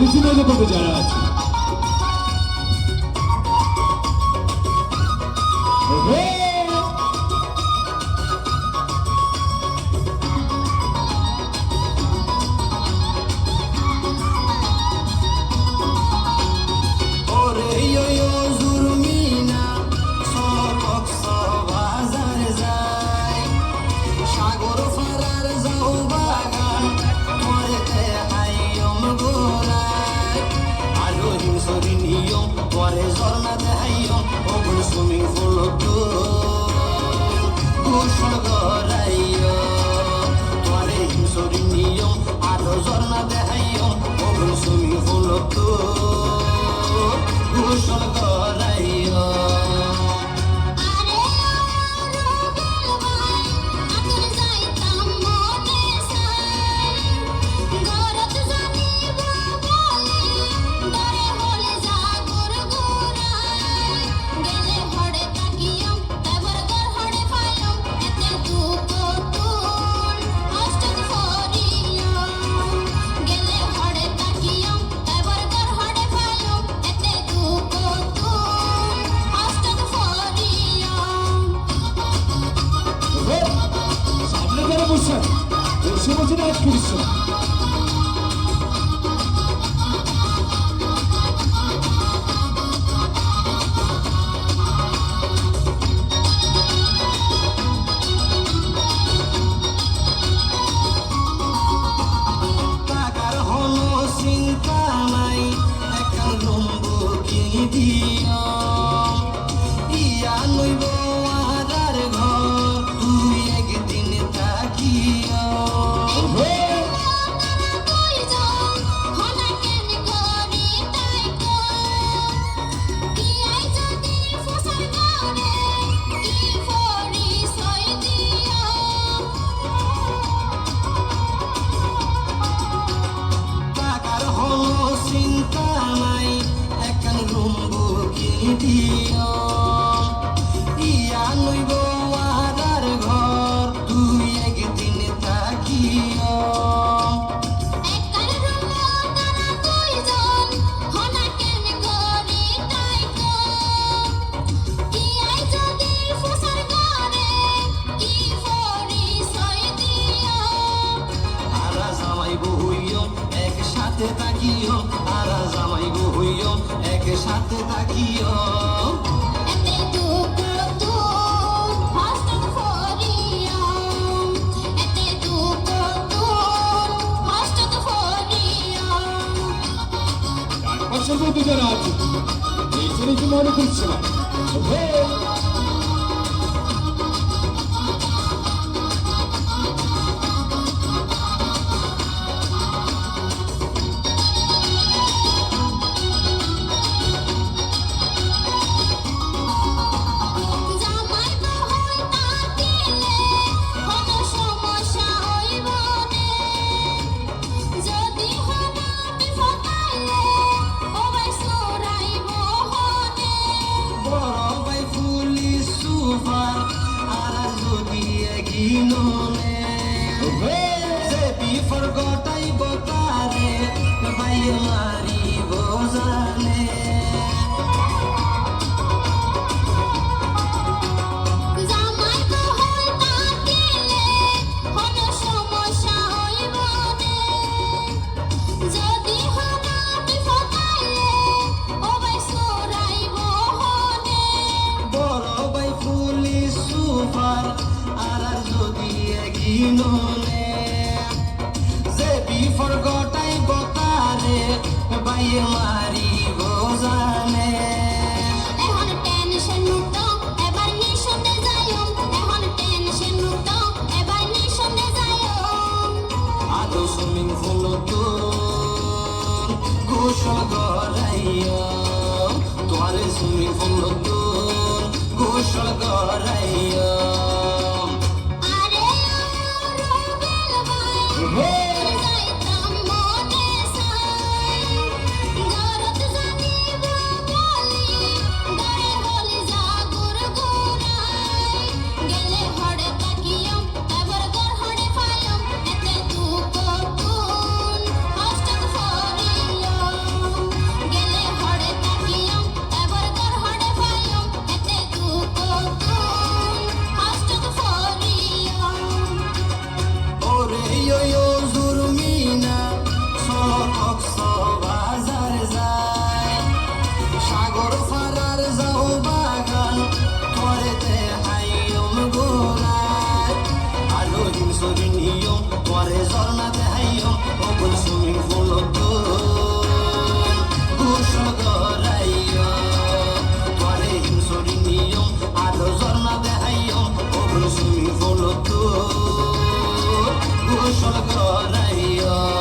পরিচিত লোক যারা আছে। mais que isso. Başarılı bir garanti. Değiştirici mağlup kurşuna. Şöyle. মনে যে বিফর গটাই বতারে বাইয়ে মারি বোজানে এখন টেনশন মুক্ত এবার নিঃশব্দে যাইও। এখন টেনশন মুক্ত এবার নিঃশব্দে যাইও। আলো সুমিং তোমার সুমিং হলো তো গোসল গড়াইও করাইয়া